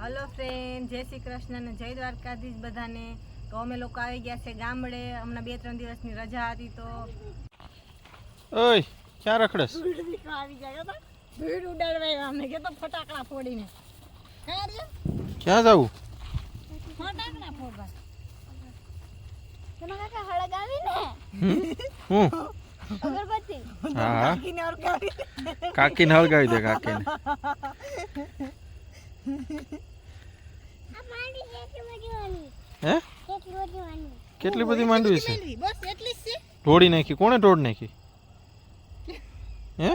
Hello friend જય શ્રી કૃષ્ણ અને જય દ્વારકાધીશ બધાને. તો અમે લોકો આવી ગયા છે ગામડે. હમણાં બે ત્રણ દિવસની રજા હતી તો ઓય ક્યાં રખડસ? આવી ગયા તો. ભીડ ઉડાડવા અમને કે તો ફટાકડા ફોડીને. ક્યાં જવું? ફટાકડા ફોડવા. તમારા કાકા હળગાવી ને હું? અગરબત્તી. હા. કાકીને હળગાવી દે કાકીને. હે? કેટલી બધી માંડવી છે? ઢોળી નાખી? કોણે ઢોળ નાખી? હે?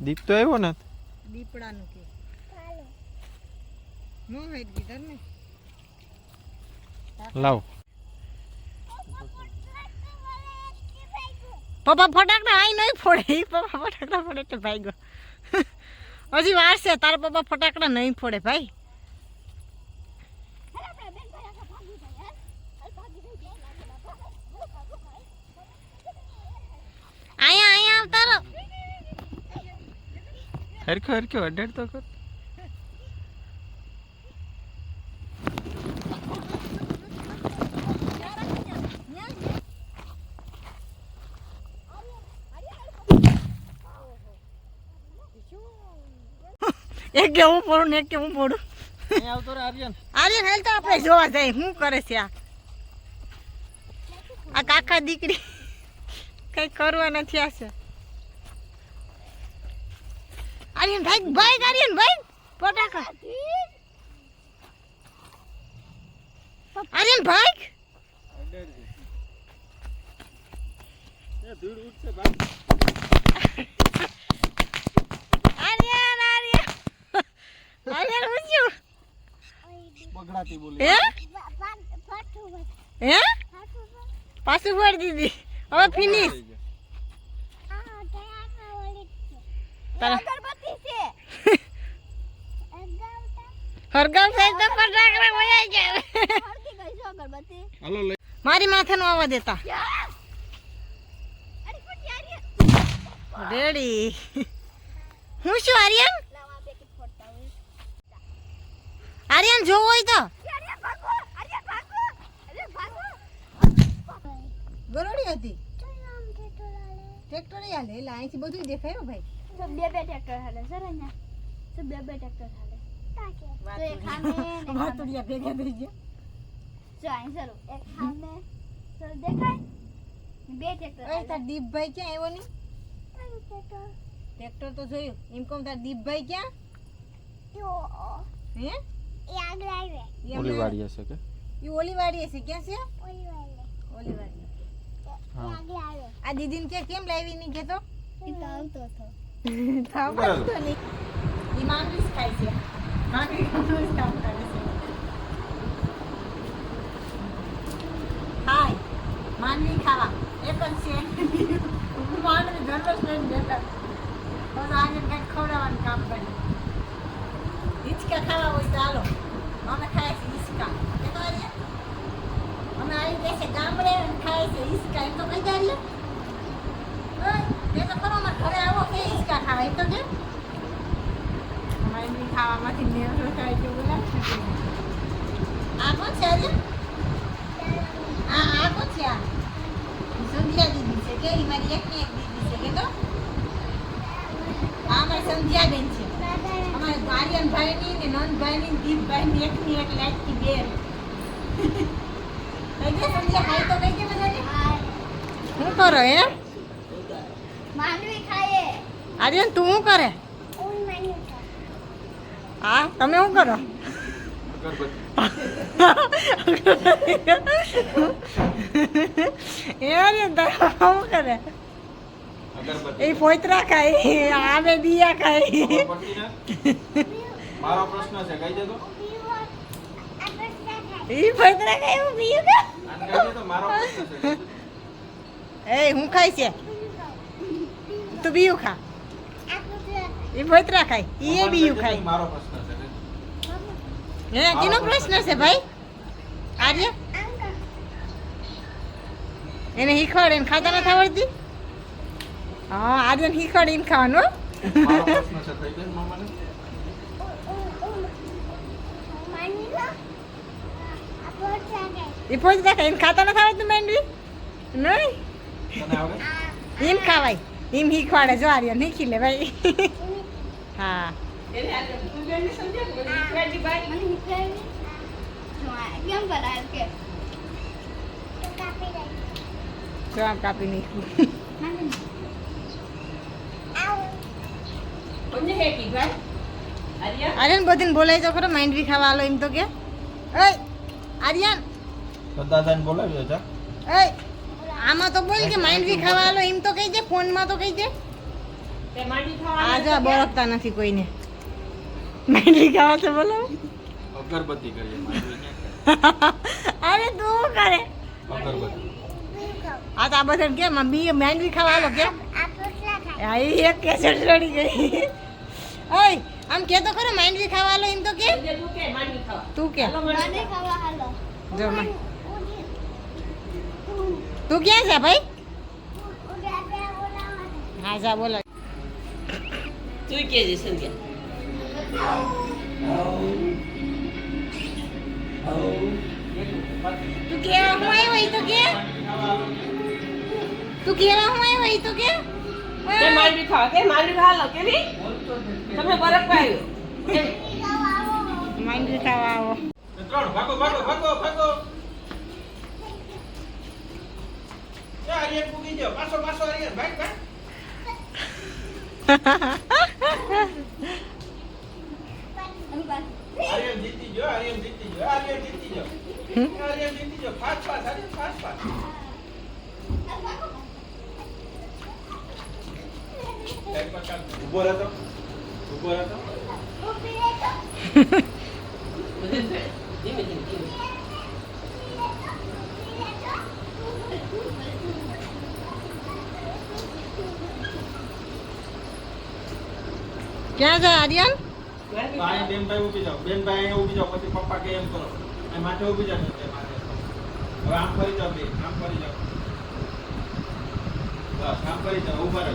દીપે તો આવ્યો ને. દીપડાનું કે. લાવ. પપ્પા ફટાકડા આઈ નહીં ફોડે. પપ્પા ફટાકડા ફોડે તો ભાઈ ગયો. હજી વાર છે, તારા પપ્પા ફટાકડા નહીં ફોડે ભાઈ. અહીંયા અહીંયા આવતા રહો. હરખો હરખો અડડ તો કર. એક કે હું પડું ને એક કે હું પડું આર્યન. હાલ તો આપણે જોવા જાય શું કરે છે આ? આ કાકા દીકરી કઈ કરવા નથી આ છે. આર્યન ભાઈ ભાઈ આર્યન ભાઈ ફટાકા આર્યન ભાઈ? ધૂળ ઉઠશે ભાઈ આર્યન આર્યન આર્યન ઉચ્યું બગડાતી બોલી. હે? હે? પાછું ફોડી દીધી. હવે ફિનિશ મારી માથે નો આવવા દેતા અરે રેડી. હું શું આર્યન લાવા પેકેટ ફોડતા હોય આર્યન જોવો હોય તો. અરે ભાગો અરે ભાગો અરે ભાગો. ગરોડી હતી. ટ્રેક્ટર હાલે? એટલે અહીંથી બધું દેખાય ભાઈ. તો બે બે ટ્રેક્ટર હાલે સર અહીંયા. બે બે ટ્રેક્ટર હાલે. તો એક ખાને ને એક ખાને. વાતુડિયા ભેગા થઈ ગયા. જો અહીં સર. એક ખાને સર દેખાય? બે ટ્રેક્ટર તાર દીપભાઈ ક્યાં આવ્યો નહીં હાલે ટ્રેક્ટર ટ્રેક્ટર તો જોયું. એમ તાર દીપભાઈ ક્યાં? હે? એ આગળ આવે ઓલી કે? ઈ ઓલી વાડી હશે. ક્યાં છે? ઓલી વાલે ઓલી વાડી હા. આગળ આવે આ દીદીને કે કેમ લાવી નહીં કેતો એ તો હતો. થાવ નહીં. ઈ માંગીશ ખાય છે. માંગી કામ કરે છે. હાય. માંડવી ખાવા. એ પણ છે. માંડવી ઘરનો જ લઈને જતા બસ આજે કંઈક ખવડાવવાનું કામ કર્યું હિંચકા ખાવા હોય તો હાલો અમે ખાય છે હિંચકા એ તો આજે છે ગામડે ખાય છે હિંચકા એમ તો દાડીએ ઓય, એ તો ખરો ઘરે આવો કે હિંચકા ખાવા એ તો કે ખાવામાંથી નેવરો થાય તો બોલા આ કોણ છે આજે આ આ કોણ છે આ સંધ્યા દીદી છે કે મારી એકની એક દીદી છે કે તો આ અમારી સંધ્યાબેન છે અમારે આર્યનભાઈની ને નંદભાઈની ને દીપભાઈની એકની એક લાયકની બેન શું કરો હે? માંડવી આર્યન તું શું કરે? હા તમે શું કરો? એ આર્યન તમે શું કરે? એ પોતરા ખાય આવે દિયા ખાય. મારો પ્રશ્ન છે કઈ દે તો. પીવો આ પ્રશ્ન થાય એ એવું કે? હું ખાય છે? તું બીયું ખા. એ પોતરા ખાય. એ બીયું ખાય. મારો પ્રશ્ન છે હે કીનો પ્રશ્ન છે ભાઈ? આર્ય? એને શીખવાડ એને ખાતા નથી આવડતી? હા આર્યન શીખવાડ એને ખાવાનું પ્રશ્ન છે થઈ ગયો મામાને માની લો આ પોટ લાગે એ પોચ રાખે એને ખાતા નથી આવડતું માંડવી નહીં એમ ખાવાય એમ શીખવાડે જો આર્યન શીખી લે ભાઈ હા જો આમ કાપી નાખ્યું આર્યન બધીને બોલાય તો ખરો માંડવી ખાવા આલો એમ તો કે આર્યન તો દાદાને બોલાવ્યો છે એ આમાં તો બોલ કે માંડવી ખાવા આલો એમ તો કહી દે ફોનમાં તો કહી દે. આજે બોલકતા નથી કોઈને. માંડવી ખાવા તો બોલો. અગરબત્તી કરીએ માંડવી અરે તું કરે? અગરબત્તી. આ તો આ બધા કેમ બી માંડવી ખાવા આલો કેમ આ એક કેસેટ ચડી ગઈ. ઓય આમ કે તો ખરો માંડવી ખાવા આલો એમ તો કે? તું કે મને ખાવા. હાલો જો માં. ઉડી તું ક્યાં છે ભાઈ? હા જા બોલો. તું કે છે સંધ્યા તું કેવા હું આવ્યો ઈ તો કે? તું કેવા હું આવ્યો ઈ તો કે? તે માંડવી ખાવા કે માંડવી ખાવા લો કે નહીં તમે બરફ પાયો માંડવી ખાવા આવો. ત્રણ ભાગો ભાગો ભાગો ભાગો. ઊભો રહેતો ઊભો રહેતો. ધીમે ધીમે ધીમે. ક્યાં છે આર્યન? માંડવી અહીં બેનભાઈ ઊભી જાઓ. બેનભાઈ અહીંયા ઊભી જાઓ પછી પપ્પા કે એમ કરો એ માથે ઊભી જાઓ તે માથે. હવે આમ ફરી જાઓ બે આમ ફરી જાઓ. બસ આમ ફરી જાઓ ઊભા રહો.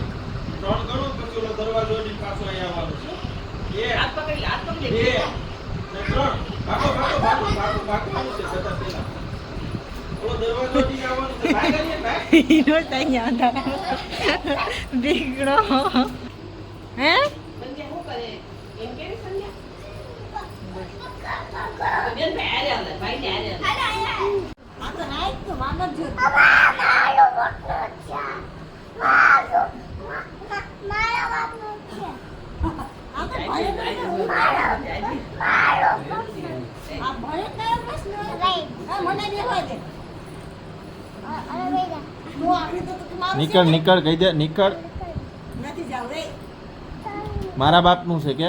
ત્રણ ગણો પછી ઓલો દરવાજો પાછો અહીંયા આવવાનું છે. એક હાથ પકડી હાથ પકડી બે ને ત્રણ. ભાગો ભાગો ભાગો ભાગો ભાગવાનું છે બધા પહેલા. ઓલો દરવાજો અડીને આવવાનું છે. ભાગ કરીએ ભાગ હીરો ત્યાં અંદર બીગડો હે? નીકળ? નીકળ કહી દે નીકળ મારા બાપનું છે કે.